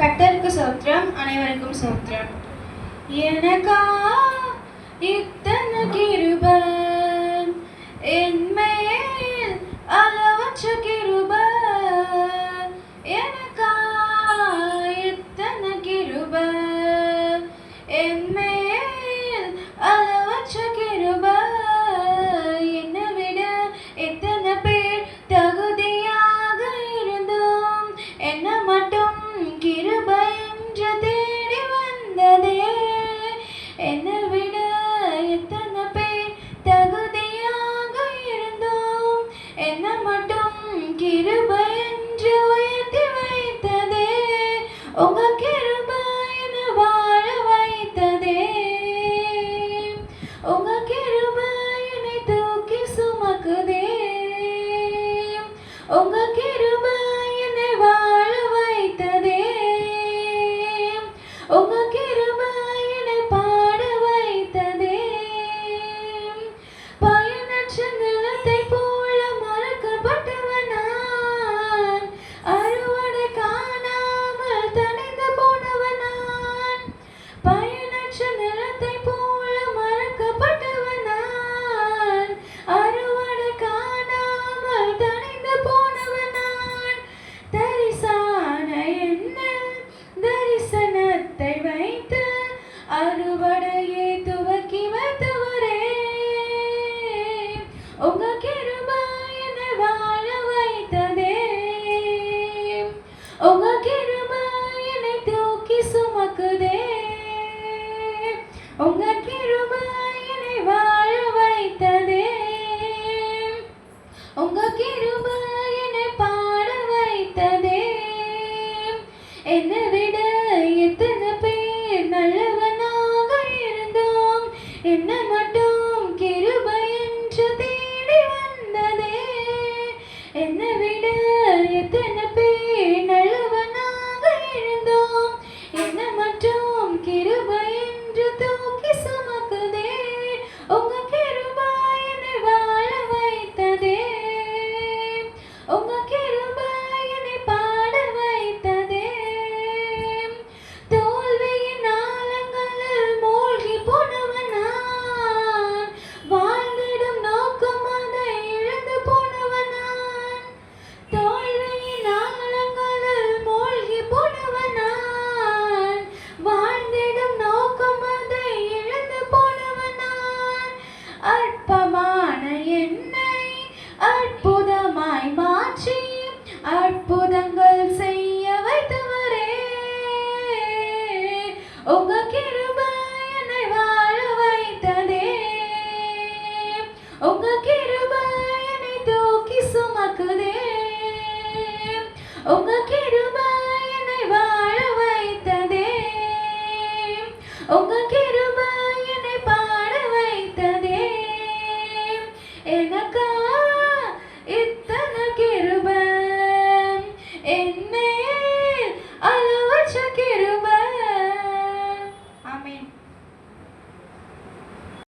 கட்டருக்கு சோத்திரம் அனைவருக்கும் சோத்திரம். எனக்கா இத்தனை கிருபை என்று உயர்த்தி வைத்ததே உங்க கிருபை என்ன வாழ வைத்ததே உங்க கிருபை என்னை தூக்கி சுமக்குதே உங்க கிருபை என்னை உங்கள்